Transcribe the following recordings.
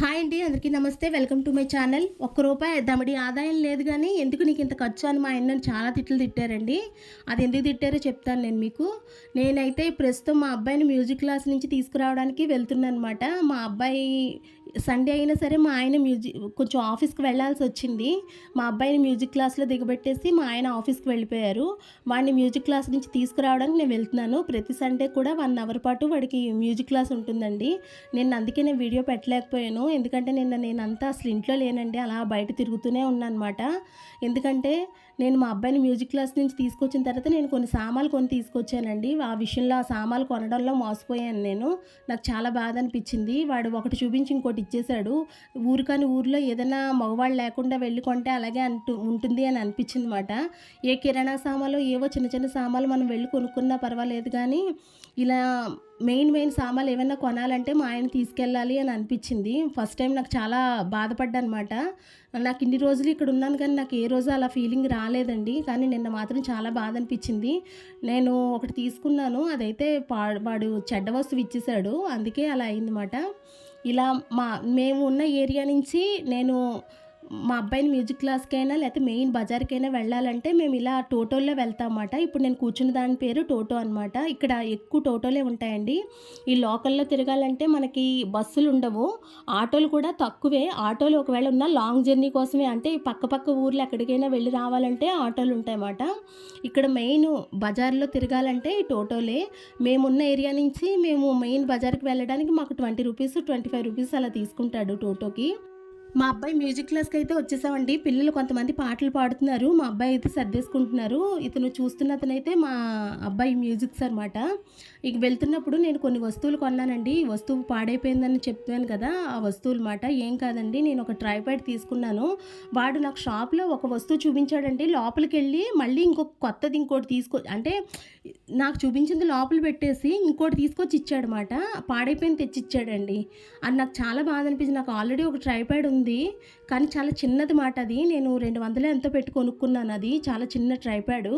Hi అండి అందరికీ నమస్తే. Welcome to my channel. ఒక్క రూపాయి దమడి ఆదాయం లేదు కానీ ఎందుకు నీకు ఇంత ఖర్చు అని మా ఆయన చాలా తిట్లు తిట్టారండి. అది ఎందుకు తిట్టారో చెప్తాను నేను మీకు. నేనైతే ప్రస్తుతం మా అబ్బాయిని మ్యూజిక్ క్లాస్ నుంచి తీసుకురావడానికి వెళ్తున్నాను అనమాట మా అబ్బాయి సండే అయినా సరే మా ఆయన మ్యూజిక్ కొంచెం ఆఫీస్కి వెళ్ళాల్సి వచ్చింది. మా అబ్బాయిని మ్యూజిక్ క్లాస్లో దిగబెట్టేసి మా ఆయన ఆఫీస్కి వెళ్ళిపోయారు. వాడిని మ్యూజిక్ క్లాస్ నుంచి తీసుకురావడానికి నేను వెళ్తున్నాను. ప్రతి సండే కూడా వన్ అవర్ పాటు వాడికి మ్యూజిక్ క్లాస్ ఉంటుందండి. నేను అందుకే నేను వీడియో పెట్టలేకపోయాను. ఎందుకంటే నిన్న నేను అంతా అసలు ఇంట్లో లేనండి అలా బయట తిరుగుతూనే ఉన్నాను అనమాట ఎందుకంటే నేను మా అబ్బాయిని మ్యూజిక్ క్లాస్ నుంచి తీసుకొచ్చిన తర్వాత నేను కొన్ని సామాన్లు కొని తీసుకొచ్చానండి. ఆ విషయంలో ఆ సామాన్లు కొనడంలో మోసపోయాను నేను. నాకు చాలా బాధ అనిపించింది. వాడు ఒకటి చూపించి ఇంకోటి ఇచ్చేశాడు. ఊరు కాని ఊర్లో ఏదైనా మగవాళ్ళు లేకుండా వెళ్ళి కొంటే అలాగే అంటూ ఉంటుంది అని అనిపించింది అనమాట ఏ కిరాణా సామాన్లు ఏవో చిన్న చిన్న సామాన్లు మనం వెళ్ళి కొనుక్కున్నా పర్వాలేదు కానీ ఇలా మెయిన్ మెయిన్ సామాన్లు ఏమైనా కొనాలంటే మా ఆయన తీసుకెళ్ళాలి అని అనిపించింది. ఫస్ట్ టైం నాకు చాలా బాధపడ్డా అనమాట నాకు ఇన్ని రోజులు ఇక్కడ ఉన్నాను కానీ నాకు ఏ రోజు అలా ఫీలింగ్ రాలేదండి. కానీ నిన్న మాత్రం చాలా బాధ అనిపించింది. నేను ఒకటి తీసుకున్నాను. అదైతే పా వాడు చెడ్డ వస్తువు ఇచ్చేసాడు. అందుకే అలా అయిందన్నమాట. ఇలా మా మేము ఉన్న ఏరియా నుంచి నేను మా అబ్బాయిని మ్యూజిక్ క్లాస్కైనా లేకపోతే మెయిన్ బజార్కైనా వెళ్ళాలంటే మేము ఇలా టోటోల్లో వెళ్తామన్నమాట. ఇప్పుడు నేను కూర్చున్న దాని పేరు టోటో అనమాట ఇక్కడ ఎక్కువ టోటోలే ఉంటాయండి. ఈ లోకల్లో తిరగాలంటే మనకి బస్సులు ఉండవు. ఆటోలు కూడా తక్కువే. ఆటోలు ఒకవేళ ఉన్న లాంగ్ జర్నీ కోసమే. అంటే ఈ పక్క పక్క ఊర్లు ఎక్కడికైనా వెళ్ళి రావాలంటే ఆటోలు ఉంటాయన్నమాట. ఇక్కడ మెయిన్ బజార్లో తిరగాలంటే ఈ టోటోలే. మేమున్న ఏరియా నుంచి మేము మెయిన్ బజార్కి వెళ్ళడానికి మాకు twenty rupees twenty five rupees అలా తీసుకుంటాడు టోటోకి. మా అబ్బాయి మ్యూజిక్ క్లాస్కి అయితే వచ్చేసామండి. పిల్లలు కొంతమంది పాటలు పాడుతున్నారు. మా అబ్బాయి అయితే సర్దేసుకుంటున్నారు. ఇతను చూస్తున్న అతనైతే మా అబ్బాయి మ్యూజిక్స్ అనమాట ఇక వెళ్తున్నప్పుడు నేను కొన్ని వస్తువులు కొన్నానండి. ఈ వస్తువు పాడైపోయిందని చెప్పాను కదా ఆ వస్తువులు మాట. ఏం కాదండి నేను ఒక ట్రైపాడ్ తీసుకున్నాను. వాడు నాకు షాప్లో ఒక వస్తువు చూపించాడండి. లోపలికి వెళ్ళి మళ్ళీ ఇంకొక కొత్తది ఇంకోటి తీసుకో అంటే నాకు చూపించింది లోపల పెట్టేసి ఇంకోటి తీసుకొచ్చి ఇచ్చాడనమాట పాడైపోయింది తెచ్చిచ్చాడండి. అది నాకు చాలా బాధ అనిపించింది. నాకు ఆల్రెడీ ఒక ట్రైపాడ్ ఉంది. ఉంది. కానీ చాలా చిన్నది మాట అది. నేను రెండు వందలు ఎంతో పెట్టి కొనుక్కున్నాను అది. చాలా చిన్న ట్రైపాడు.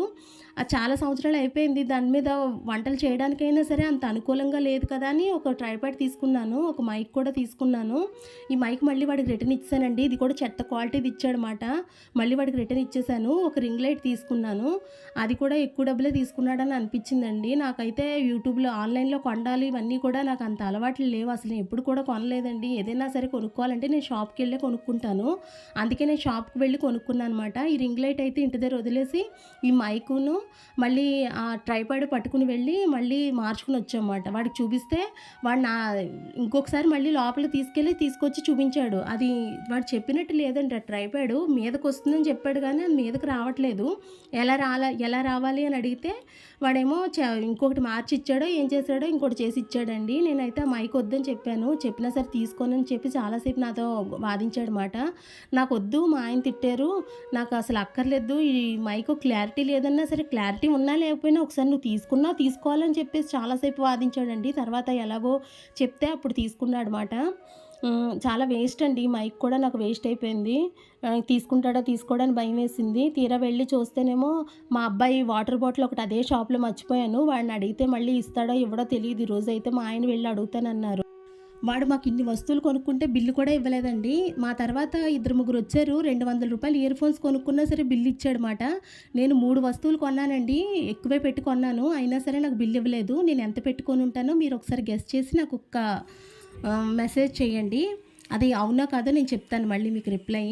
చాలా సంవత్సరాలు అయిపోయింది. దాని మీద వంటలు చేయడానికైనా సరే అంత అనుకూలంగా లేదు కదా అని ఒక ట్రైపాడ్ తీసుకున్నాను. ఒక మైక్ కూడా తీసుకున్నాను. ఈ మైక్ మళ్ళీ వాడికి రిటర్న్ ఇచ్చానండి ఇది కూడా చెత్త క్వాలిటీది ఇచ్చాడనమాట మళ్ళీ వాడికి రిటర్న్ ఇచ్చేసాను. ఒక రింగ్ లైట్ తీసుకున్నాను. అది కూడా ఎక్కువ డబ్బులే తీసుకున్నాడని అనిపించిందండి. నాకైతే యూట్యూబ్లో ఆన్లైన్లో కొండాలి ఇవన్నీ కూడా నాకు అంత అలవాట్లు లేవు. అసలు ఎప్పుడు కూడా కొనలేదండి. ఏదైనా సరే కొనుక్కోవాలంటే నేను షాప్కి వెళ్ళే కొనుక్కుంటాను. అందుకే నేను షాప్కి వెళ్ళి కొనుక్కున్నాను అనమాట ఈ రింగ్ లైట్ అయితే ఇంటి దగ్గర వదిలేసి ఈ మైకును మళ్ళీ ఆ ట్రైపాడ్ పట్టుకుని వెళ్ళి మళ్ళీ మార్చుకుని వచ్చామన్నమాట. వాడికి చూపిస్తే వాడు నా ఇంకొకసారి మళ్ళీ లోపల తీసుకెళ్ళి తీసుకొచ్చి చూపించాడు. అది వాడు చెప్పినట్టు లేదండి ఆ ట్రైపాడ్ మీదకి వస్తుందని చెప్పాడు కానీ అది మీదకి రావట్లేదు. ఎలా రాలా ఎలా రావాలి అని అడిగితే వాడేమో ఇంకొకటి మార్చి ఇచ్చాడో ఏం చేశాడో ఇంకోటి చేసి ఇచ్చాడండి నేనైతే ఆ మైక్ వద్దని చెప్పాను. చెప్పినా సరే తీసుకోనని చెప్పి చాలాసేపు నాతో వాదించాడనమాట నాకు వద్దు మా ఆయన తిట్టారు. నాకు అసలు అక్కర్లేదు. ఈ మైక్ క్లారిటీ లేదన్నా సరే క్లారిటీ ఉన్నా లేకపోయినా ఒకసారి నువ్వు తీసుకున్నా తీసుకోవాలని చెప్పేసి చాలాసేపు వాదించాడండి. తర్వాత ఎలాగో చెప్తే అప్పుడు తీసుకున్నాడు అనమాట చాలా వేస్ట్ అండి. మైక్ కూడా నాకు వేస్ట్ అయిపోయింది. తీసుకుంటాడా తీసుకుంటాడో తీసుకోవడానికి భయం వేసింది. తీరా వెళ్ళి చూస్తేనేమో మా అబ్బాయి వాటర్ బాటిల్ ఒకటి అదే షాప్లో మర్చిపోయాను. వాడిని అడిగితే మళ్ళీ ఇస్తాడో ఇవ్వడో తెలియదు. ఈ రోజు అయితే మా ఆయన వెళ్ళి అడుగుతానన్నారు. వాడు మాకు ఇన్ని వస్తువులు కొనుక్కుంటే బిల్లు కూడా ఇవ్వలేదండి. మా తర్వాత ఇద్దరు ముగ్గురు వచ్చారు. రెండు వందల రూపాయలు ఇయర్ ఫోన్స్ కొనుక్కున్నా సరే బిల్లు ఇచ్చాడనమాట నేను మూడు వస్తువులు కొన్నానండి. ఎక్కువే పెట్టి కొన్నాను. అయినా సరే నాకు బిల్లు ఇవ్వలేదు. నేను ఎంత పెట్టుకొని ఉంటానో మీరు ఒకసారి గెస్ట్ చేసి నాకు ఒక మెసేజ్ చేయండి. అది అవునా కాదో నేను చెప్తాను మళ్ళీ మీకు రిప్లై.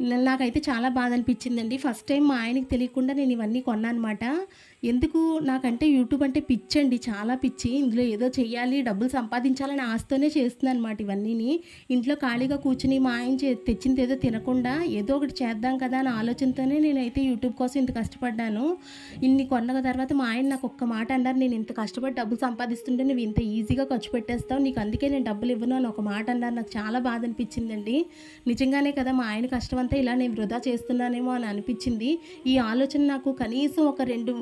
నాకైతే చాలా బాధ అనిపించిందండి ఫస్ట్ టైం మా ఆయనకి తెలియకుండా నేను ఇవన్నీ కొన్నానమాట. ఎందుకు? నాకంటే యూట్యూబ్ అంటే పిచ్చి అండి చాలా పిచ్చి. ఇందులో ఏదో చేయాలి డబ్బులు సంపాదించాలని ఆశతోనే చేస్తున్నాను అనమాట ఇవన్నీని. ఇంట్లో ఖాళీగా కూర్చుని మా ఆయన చే- తెచ్చింది ఏదో తినకుండా ఏదో ఒకటి చేద్దాం కదా అని ఆలోచనతోనే నేనైతే యూట్యూబ్ కోసం ఇంత కష్టపడ్డాను. ఇన్ని కొన్న తర్వాత మా ఆయన నాకు ఒక్క మాట అన్నారు నేను ఇంత కష్టపడి డబ్బులు సంపాదిస్తుంటే నువ్వు ఇంత ఈజీగా ఖర్చు పెట్టేస్తావు నీకు అందుకే నేను డబ్బులు ఇవ్వను అని ఒక మాట అన్నారు. నాకు చాలా బాధ అనిపించిందండి నిజంగానే కదా మా ఆయన కష్టం అంతా ఇలా నేను వృధా చేస్తున్నానేమో అని అనిపించింది. ఈ ఆలోచన నాకు కనీసం ఒక రెండు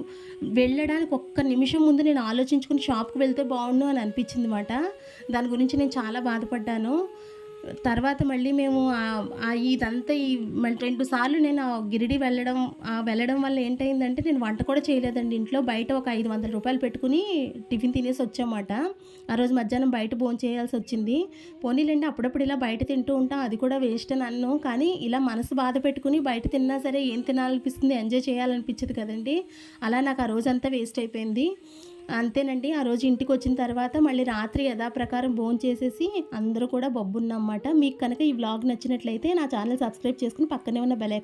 వెళ్ళడానికి ఒక్క నిమిషం ముందు నేను ఆలోచించుకుని షాప్కి వెళ్తే బాగుండు అని అనిపించింది అనమాట దాని గురించి నేను చాలా బాధపడ్డాను. తర్వాత మళ్ళీ మేము ఇదంతా ఈ మళ్ళీ రెండు సార్లు నేను ఆ గిరిడి వెళ్ళడం ఆ వెళ్ళడం వల్ల ఏంటైందంటే నేను వంట కూడా చేయలేదండి. ఇంట్లో బయట ఒక ఐదు వందల రూపాయలు పెట్టుకుని టిఫిన్ తినేసి వచ్చామాట. ఆ రోజు మధ్యాహ్నం బయట భోజనం చేయాల్సి వచ్చింది. పోనీలేండి అప్పుడప్పుడు ఇలా బయట తింటూ ఉంటాం అది కూడా వేస్ట్ అని అన్ను. కానీ ఇలా మనసు బాధ పెట్టుకుని బయట తిన్నా సరే ఏం తినాలనిపిస్తుంది ఎంజాయ్ చేయాలనిపించదు కదండి. అలా నాకు ఆ రోజంతా వేస్ట్ అయిపోయింది. అంతేనండి. ఆ రోజు ఇంటికి వచ్చిన తర్వాత మళ్ళీ రాత్రి యథాప్రకారం భోజనం చేసేసి అందరూ కూడా బొబ్బున్నమాట. మీకు కనుక ఈ వ్లాగ్ నచ్చినట్లయితే నా ఛానల్ సబ్స్క్రైబ్ చేసుకుని పక్కనే ఉన్న బెలైకన్